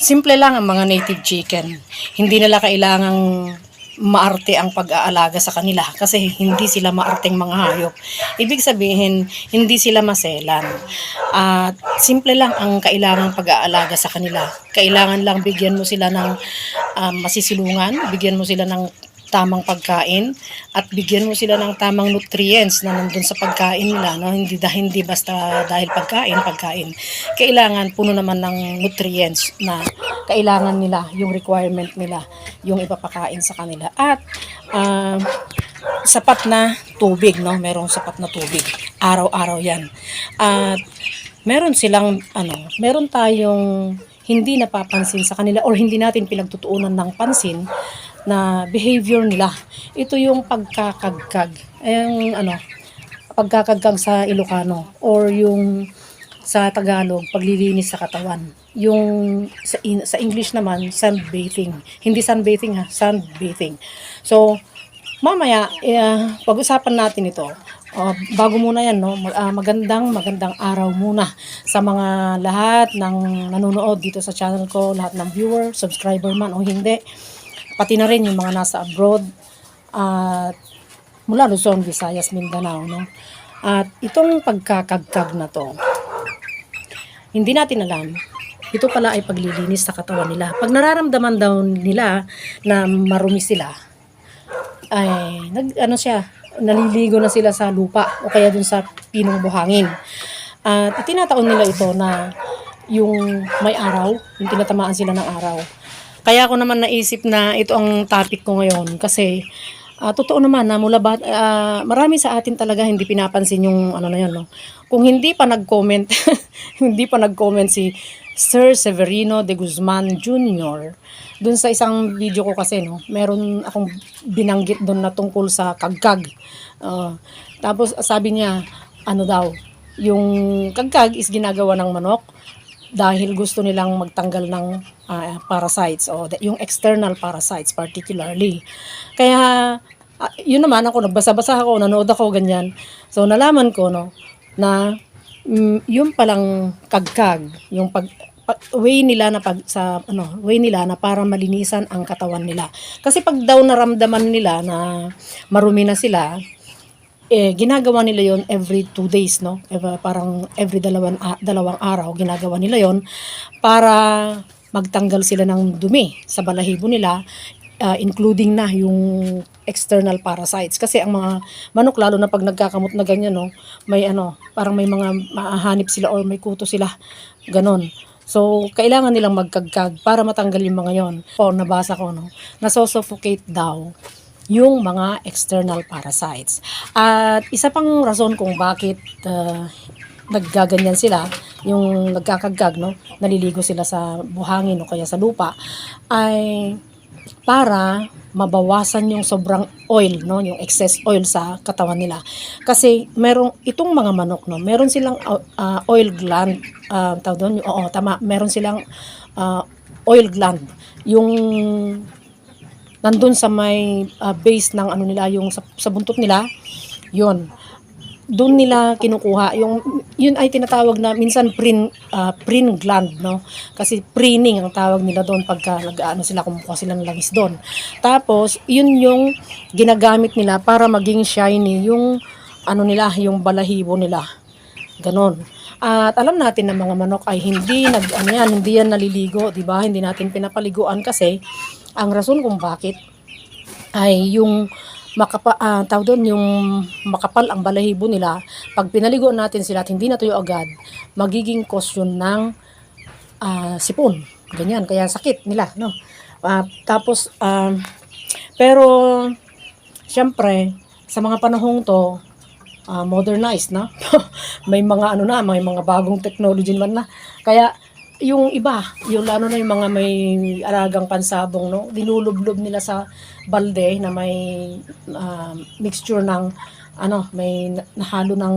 Simple lang ang mga native chicken. Hindi nila kailangang maarte ang pag-aalaga sa kanila kasi hindi sila maarteng mga hayop. Ibig sabihin, hindi sila maselan. At simple lang ang kailangang pag-aalaga sa kanila. Kailangan lang bigyan mo sila ng um, masisilungan, bigyan mo sila ng tamang pagkain at bigyan mo sila ng tamang nutrients na nandun sa pagkain nila no? Hindi dahil hindi basta dahil pagkain pagkain. Kailangan puno naman ng nutrients na kailangan nila yung requirement nila yung ipapakain sa kanila. At um, sapat na tubig no? Merong sapat na tubig. Araw-araw yan. At meron silang ano meron tayong hindi napapansin sa kanila or hindi natin pinagtutuunan ng pansin na behavior nila. Ito yung pagkakagkag. Yung ano, pagkakagkag sa Ilocano or yung sa Tagalog, paglilinis sa katawan. Yung sa, in- sa English naman, sunbathing. Hindi sunbathing ha, sunbathing. So, mamaya, eh, pag-usapan natin ito. Uh, bago muna yan, no? Mag- ah, magandang, magandang araw muna sa mga lahat ng nanonood dito sa channel ko, lahat ng viewer, subscriber man o hindi pati na rin yung mga nasa abroad at mula Luzon, Visayas, Mindanao no? At itong pagkakagkag na to hindi natin alam. Ito pala ay paglilinis sa katawan nila. Pag nararamdaman daw nila na marumi sila ay nag ano siya naliligo na sila sa lupa o kaya dun sa pinong buhangin. At itinataon nila ito na yung may araw yung tinatamaan sila ng araw kaya ako naman naisip na ito ang topic ko ngayon kasi ah, totoo naman na mula ba ah, marami sa atin talaga hindi pinapansin yung ano na yun no. Kung hindi pa nag-comment hindi pa nag-comment si Sir Severino de Guzman Jr. Dun sa isang video ko kasi no, meron akong binanggit doon na tungkol sa kagkag. Ah, tapos sabi niya ano daw, yung kagkag is ginagawa ng manok dahil gusto nilang magtanggal ng ah, parasites o the- yung external parasites particularly. Kaya ah, yun naman ako nagbasa-basa ako, nanood ako ganyan. So nalaman ko no na mm, yung palang kagkag, yung pag pa- way nila na pag sa ano, way nila na para malinisan ang katawan nila. Kasi pag daw naramdaman nila na marumi na sila, eh, ginagawa nila yon every two days, no? Eh, parang every dalawang, dalawang araw, ginagawa nila yon para magtanggal sila ng dumi sa balahibo nila, uh, including na yung external parasites. Kasi ang mga manok, lalo na pag nagkakamot na ganyan, no? May ano, parang may mga maahanip sila or may kuto sila. Ganon. So, kailangan nilang magkagkag para matanggal yung mga yon. O, nabasa ko, no? Nasosuffocate daw yung mga external parasites. At isa pang rason kung bakit uh, naggaganyan sila, yung nagkakagag, no? naliligo sila sa buhangin o kaya sa lupa, ay para mabawasan yung sobrang oil, no, yung excess oil sa katawan nila. Kasi merong itong mga manok, no, meron silang uh, oil gland, uh, tawag doon, oo, tama, meron silang uh, oil gland. Yung nandun sa may uh, base ng ano nila, yung sa, sa buntot nila, yun. Doon nila kinukuha. Yung yun ay tinatawag na minsan prin uh, prin gland no? Kasi preening ang tawag nila doon pagka nag-ano sila kumukuha sila ng langis doon tapos yun yung ginagamit nila para maging shiny yung ano nila yung balahibo nila. Ganon. At alam natin na mga manok ay hindi nag ano yan, hindi yan naliligo, 'di ba? Hindi natin pinapaliguan kasi ang rason kung bakit ay yung makapa ah, tawag doon yung makapal ang balahibo nila pag pinaligo natin sila at hindi natuyo agad magiging yun ng ah, sipon. Ganyan kaya sakit nila no? Ah, tapos um, pero syempre sa mga panahong to ah, modernized na. May mga ano na may mga bagong technology naman na. Kaya yung iba, yung lalo na yung mga may alagang pansabong, no, dinulublob nila sa balde na may ah, mixture ng ano, may na- nahalo ng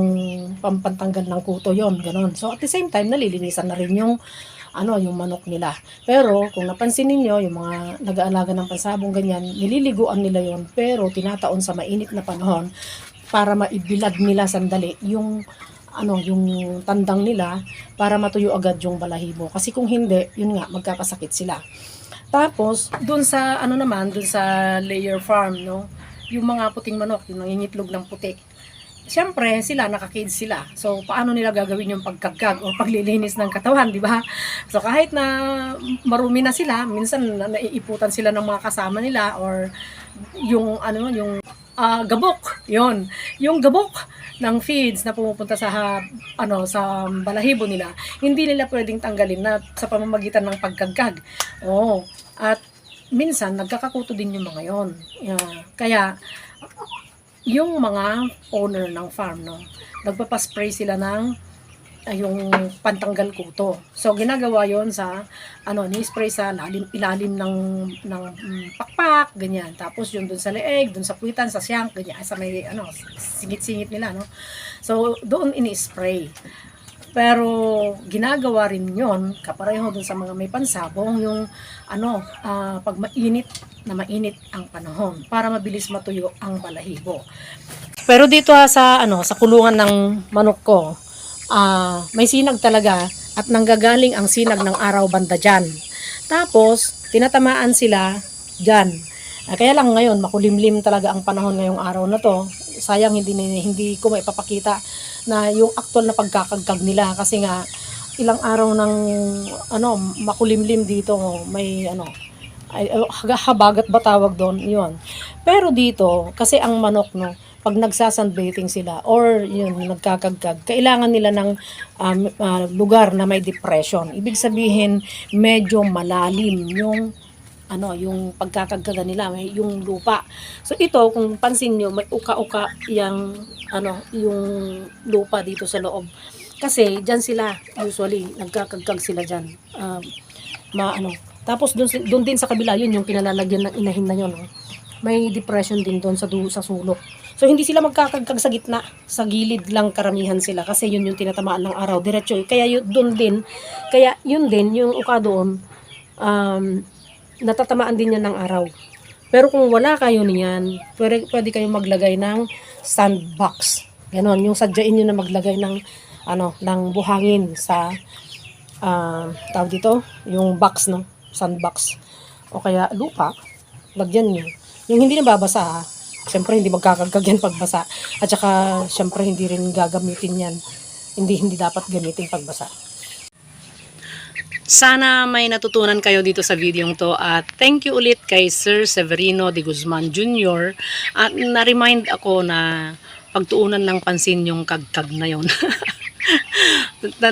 pampantanggal ng kuto yon ganon. So at the same time, nalilinisan na rin yung ano, yung manok nila. Pero kung napansin ninyo, yung mga nag-aalaga ng pansabong ganyan, nililiguan nila yon pero tinataon sa mainit na panahon para maibilad nila sandali yung ano yung tandang nila para matuyo agad yung balahibo. Kasi kung hindi, yun nga magkakasakit sila. Tapos, dun sa ano naman, dun sa layer farm, no, yung mga puting manok, yung nangingitlog ng putik. Siyempre, sila, nakakid sila. So, paano nila gagawin yung pagkagkag o paglilinis ng katawan, di ba? So, kahit na marumi na sila, minsan na, naiiputan sila ng mga kasama nila or yung, ano, yung ah, gabok, yon Yung gabok ng feeds na pumupunta sa ano sa balahibo nila, hindi nila pwedeng tanggalin na sa pamamagitan ng pagkagkag. Oo. At minsan nagkakakuto din yung mga yon. Yeah. Kaya yung mga owner ng farm no, nagpapaspray sila ng yung pantanggal kuto. So ginagawa 'yon sa ano, ni-spray sa lalim, ilalim ng ng mm, pakpak, ganyan. Tapos yung dun sa leeg, dun sa puwitan, sa siyang, ganyan, sa may ano, singit-singit nila, no. So doon ini-spray. Pero ginagawa rin 'yon kapareho dun sa mga may pansabong yung ano, ah, pag mainit na mainit ang panahon para mabilis matuyo ang balahibo. Pero dito ha, sa ano, sa kulungan ng manok ko, ah, may sinag talaga at nanggagaling ang sinag ng araw banda dyan. Tapos, tinatamaan sila dyan. Ah, kaya lang ngayon, makulimlim talaga ang panahon ngayong araw na to. Sayang hindi, hindi ko maipapakita na yung actual na pagkakagkag nila kasi nga ilang araw ng ano makulimlim dito may ano ay, habagat ba tawag doon yun pero dito kasi ang manok no pag nagsasunbathing sila or yun nagkakagkag kailangan nila ng um, ah, lugar na may depression. Ibig sabihin medyo malalim yung ano yung pagkakagkaga nila yung lupa. So ito kung pansin nyo may uka-uka yung ano yung lupa dito sa loob. Kasi diyan sila usually nagkakagkag sila diyan um, ma ano tapos doon doon din sa kabila yun yung kinalalagyan ng inahin na yun no? may depression din doon sa sa sulok so hindi sila magkakagkag sa gitna sa gilid lang karamihan sila kasi yun yung tinatamaan ng araw diretso kaya yun doon din kaya yun din yung uka doon um, natatamaan din yan ng araw. Pero kung wala kayo niyan, pwede, pwede kayong maglagay ng sandbox. Ganon, yung sadyain nyo na maglagay ng ano, ng buhangin sa ah, tawag dito, yung box, no? Sandbox. O kaya lupa, lagyan nyo. Yung hindi nababasa, ha? Siyempre, hindi magkakagkag yan pagbasa. At saka, siyempre, hindi rin gagamitin yan. Hindi, hindi dapat gamitin pagbasa. Sana may natutunan kayo dito sa video to at thank you ulit kay Sir Severino de Guzman Jr. At na-remind ako na pagtuunan ng pansin yung kagkag na yon.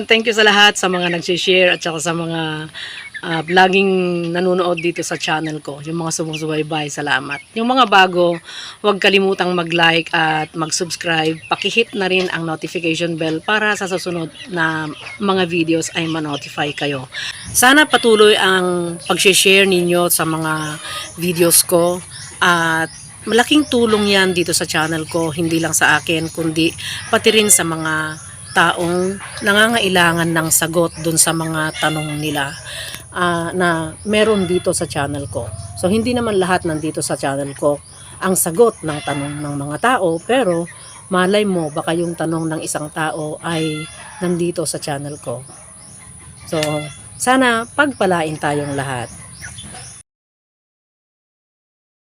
thank you sa lahat sa mga nag-share at saka sa mga ah, vlogging nanonood dito sa channel ko. Yung mga sumusubaybay, salamat. Yung mga bago, huwag kalimutang mag-like at mag-subscribe. Pakihit na rin ang notification bell para sa susunod na mga videos ay ma-notify kayo. Sana patuloy ang pag-share ninyo sa mga videos ko at malaking tulong yan dito sa channel ko, hindi lang sa akin, kundi pati rin sa mga taong nangangailangan ng sagot dun sa mga tanong nila ah, na meron dito sa channel ko. So hindi naman lahat nandito sa channel ko ang sagot ng tanong ng mga tao, pero malay mo baka yung tanong ng isang tao ay nandito sa channel ko. So, sana pagpalain tayong lahat.